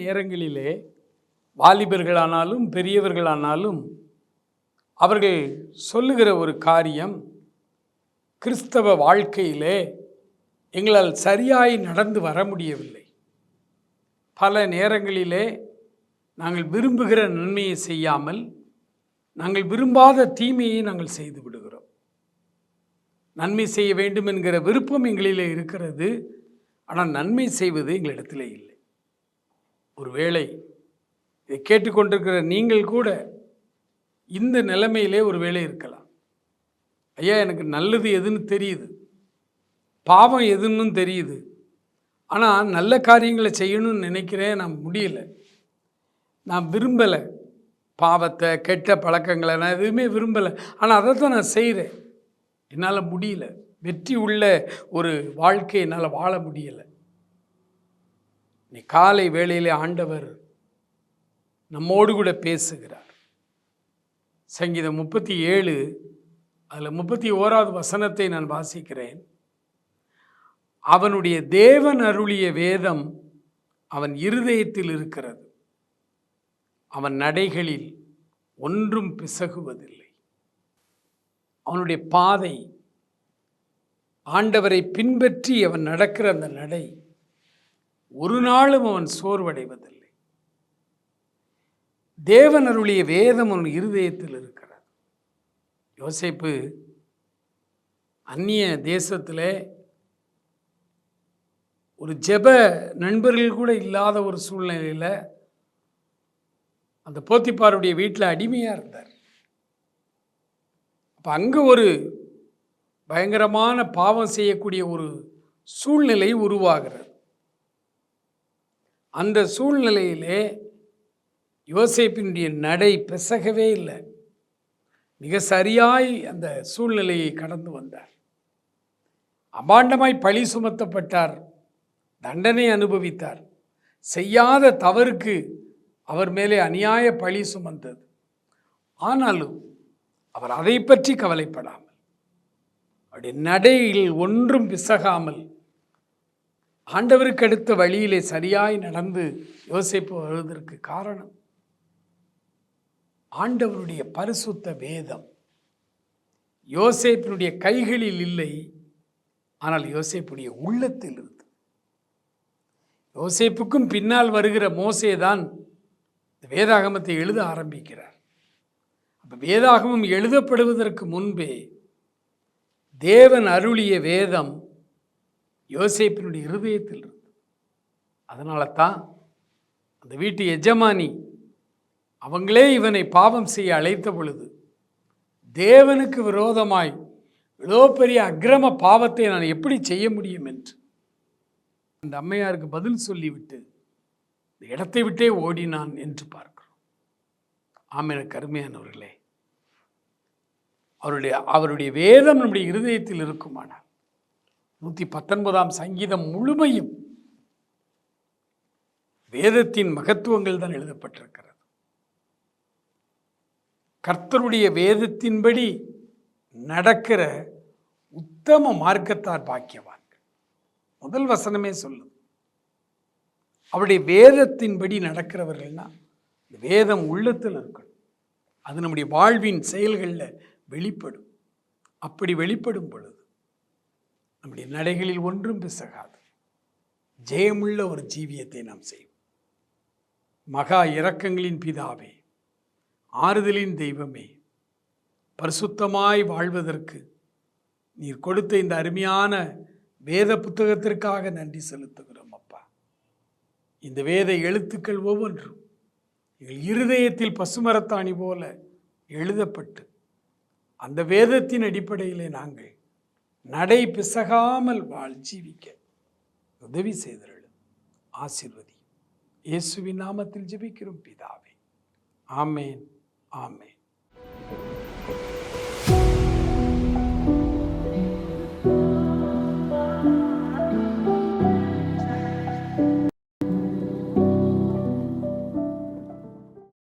நேரங்களிலே வாலிபர்களானாலும் பெரியவர்களானாலும் அவர்கள் சொல்லுகிற ஒரு காரியம் கிறிஸ்தவ வாழ்க்கையிலே எங்களால் சரியாய் நடந்து வர முடியவில்லை. பல நேரங்களிலே நாங்கள் விரும்புகிற நன்மையை செய்யாமல் நாங்கள் விரும்பாத தீமையை நாங்கள் செய்து விடுகிறோம். நன்மை செய்ய வேண்டும் என்கிற விருப்பம் எங்களிலே இருக்கிறது ஆனால் நன்மை செய்வது எங்களிடத்திலே இல்லை. ஒருவேளை இதை கேட்டுக்கொண்டிருக்கிற நீங்கள் கூட இந்த நிலைமையிலே ஒரு வேலை இருக்கலாம். ஐயா எனக்கு நல்லது எதுன்னு தெரியுது. பாவம் எதுன்னு தெரியுது. ஆனால் நல்ல காரியங்களை செய்யணும்னு நினைக்கிறேன். நான் முடியல. நான் விரும்பலை பாவத்தை கெட்ட பழக்கங்களை. நான் எதுவுமே விரும்பலை. ஆனால் அதை தான் நான் செய்கிறேன் என்னால் முடியல. வெற்றி உள்ள ஒரு வாழ்க்கை என்னால் வாழ முடியலை. நீ காலை வேளையிலே ஆண்டவர் நம்மோடு கூட பேசுகிறார். சங்கீதம் முப்பத்தி ஏழு அதில் முப்பத்தி ஓராவது வசனத்தை நான் வாசிக்கிறேன். அவனுடைய தேவன் அருளிய வேதம் அவன் இருதயத்தில் இருக்கிறது. அவன் நடைகளில் ஒன்றும் பிசகுவதில்லை. அவனுடைய பாதை ஆண்டவரை பின்பற்றி அவன் நடக்கிற அந்த நடை ஒரு நாளும் அவன் சோர்வடைவதில்லை. தேவன் அருளிய வேதம் அவன் இருதயத்தில் இருக்கிறார் யோசிப்பு அந்நிய தேசத்தில் ஒரு ஜெப நண்பர்கள் கூட இல்லாத ஒரு சூழ்நிலையில் அந்த போத்திப்பாருடைய வீட்டில் அடிமையாக இருந்தார். அப்போ அங்கே ஒரு பயங்கரமான பாவம் செய்யக்கூடிய ஒரு சூழ்நிலை உருவாகிறது. அந்த சூழ்நிலையிலே யோசேப்பினுடைய நடை பிசகவே இல்லை. மிக சரியாய் அந்த சூழ்நிலையை கடந்து வந்தார். அபாண்டமாய் பழி சுமத்தப்பட்டார். தண்டனை அனுபவித்தார். செய்யாத தவறுக்கு அவர் மேலே அநியாய பழி சுமந்தது. ஆனாலும் அவர் அதை பற்றி கவலைப்படாமல் அவருடைய நடையில் ஒன்றும் பிசகாமல் ஆண்டவருக்கு அடுத்த வழியிலே சரியாய் நடந்து யோசிப்பு வருவதற்கு காரணம் ஆண்டவருடைய பரிசுத்த வேதம். யோசேப்பினுடைய கைகளில் இல்லை ஆனால் யோசேப்புடைய உள்ளத்தில் இருந்து. யோசேப்புக்கும் பின்னால் வருகிற மோசே தான் இந்த வேதாகமத்தை எழுத ஆரம்பிக்கிறார். அப்போ வேதாகமம் எழுதப்படுவதற்கு முன்பே தேவன் அருளிய வேதம் யோசேப்பினுடைய இருதயத்தில் இருந்து. அதனால தான் அந்த வீட்டு எஜமானி அவங்களே இவனை பாவம் செய்ய அழைத்த பொழுது தேவனுக்கு விரோதமாய் இவ்வளோ பெரிய அக்கிரம பாவத்தை நான் எப்படி செய்ய முடியும் என்று அந்த அம்மையாருக்கு பதில் சொல்லிவிட்டு இந்த இடத்தை விட்டே ஓடினான் என்று பார்க்கிறோம். ஆமென கருமையானவர்களே அவருடைய அவருடைய வேதம் நம்முடைய இருதயத்தில் இருக்குமானால் நூற்றி பத்தொன்பதாம் சங்கீதம் முழுமையும் வேதத்தின் மகத்துவங்கள் தான் எழுதப்பட்டிருக்கிறது. கர்த்தருடைய வேதத்தின்படி நடக்கிற உத்தம மார்க்கத்தார் பாக்கியவான்கள். முதல் வசனமே சொல்லுது. அவருடைய வேதத்தின்படி நடக்கிறவர்கள்னா வேதம் உள்ளத்தில் இருக்கணும். அது நம்முடைய வாழ்வின் செயல்களில் வெளிப்படும். அப்படி வெளிப்படும் பொழுது நம்முடைய நடைகளில் ஒன்றும் பிசகாது. ஜெயமுள்ள ஒரு ஜீவியத்தை நாம் செய்வோம். மகா இரக்கங்களின் பிதாவே ஆறுதலின் தெய்வமே பரிசுத்தமாய் வாழ்வதற்கு நீர் கொடுத்த இந்த அருமையான வேத புத்தகத்திற்காக நன்றி செலுத்துகிறோம் அப்பா. இந்த வேத எழுத்துக்கள் ஒவ்வொன்றும் எங்கள் இருதயத்தில் பசுமரத்தாணி போல எழுதப்பட்டு அந்த வேதத்தின் அடிப்படையிலே நாங்கள் நடை பிசகாமல் வாழ் ஜீவிக்க உதவி செய்தருளும் ஆசிர்வதி இயேசுவின் நாமத்தில் ஜெபிக்கிறோம் பிதாவே. ஆமேன் ஆமேன்.